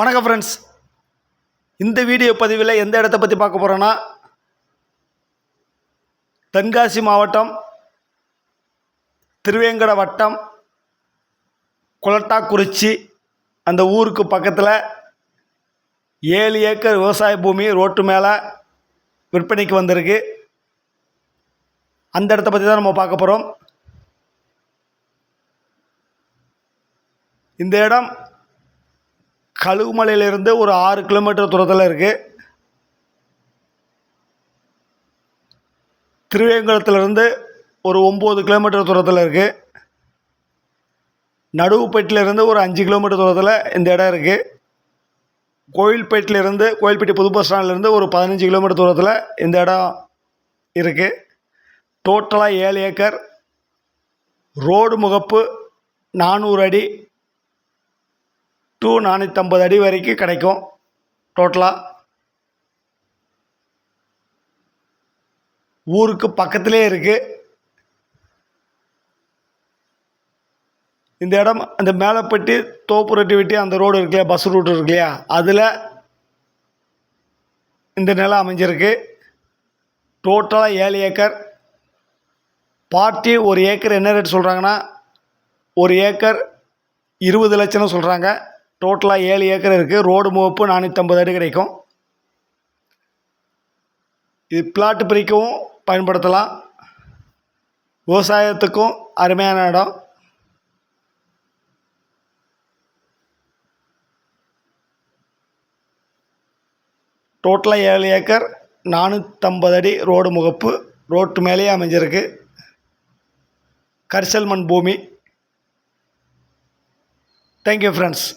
வணக்கம் ஃப்ரெண்ட்ஸ் இந்த வீடியோ பதிவில் எந்த இடத்த பற்றி பார்க்க போகிறோன்னா தென்காசி மாவட்டம் திருவேங்கட வட்டம் குளட்டாக்குறிச்சி அந்த ஊருக்கு பக்கத்தில் ஏழு ஏக்கர் விவசாய பூமி ரோட்டு மேலே விற்பனைக்கு வந்திருக்கு. அந்த இடத்த பற்றி தான் நம்ம பார்க்க போகிறோம் இந்த இடம் கழுகுமலையிலிருந்து ஒரு ஆறு கிலோமீட்டர் தூரத்தில் இருக்குது திருவேங்கலத்திலிருந்து ஒரு ஒம்பது கிலோமீட்டர் தூரத்தில் இருக்குது நடுவுப்பேட்டிலேருந்து ஒரு அஞ்சு கிலோமீட்டர் தூரத்தில் இந்த இடம் இருக்குது கோயில்பேட்டிலேருந்து கோயில்பேட்டை புது பஸ் ஸ்டாண்ட்லேருந்து ஒரு பதினஞ்சு கிலோமீட்டர் தூரத்தில் இந்த இடம் இருக்குது டோட்டலாக ஏழு ஏக்கர். ரோடு முகப்பு நானூறு அடி. டூ நானூற்றம்பது அடி வரைக்கும் கிடைக்கும் டோட்டலாக ஊருக்கு பக்கத்திலே இருக்குது இந்த இடம் அந்த மேலப்பட்டி தோப்பு ரெட்டி வெட்டி அந்த ரோடு இருக்கு இல்லையா பஸ் ரூட் இருக்கு இல்லையா அதில் இந்த நிலம் அமைஞ்சிருக்கு. டோட்டலாக ஏழு ஏக்கர். பார்ட்டி ஒரு ஏக்கர் என்ன ரேட் சொல்கிறாங்கன்னா ஒரு ஏக்கர் இருபது லட்சம்னு சொல்கிறாங்க டோட்டலாக ஏழு ஏக்கர் இருக்குது ரோடு முகப்பு நானூற்றம்பது அடி கிடைக்கும். இது பிளாட்டு பிரிக்கவும் பயன்படுத்தலாம். விவசாயத்துக்கும் அருமையான இடம். டோட்டலாக ஏழு ஏக்கர் நானூற்றம்பது அடி ரோடு முகப்பு. ரோட்டு மேலேயே அமைஞ்சிருக்கு. கரிசல் மண் பூமி தேங்க்யூ ஃப்ரெண்ட்ஸ்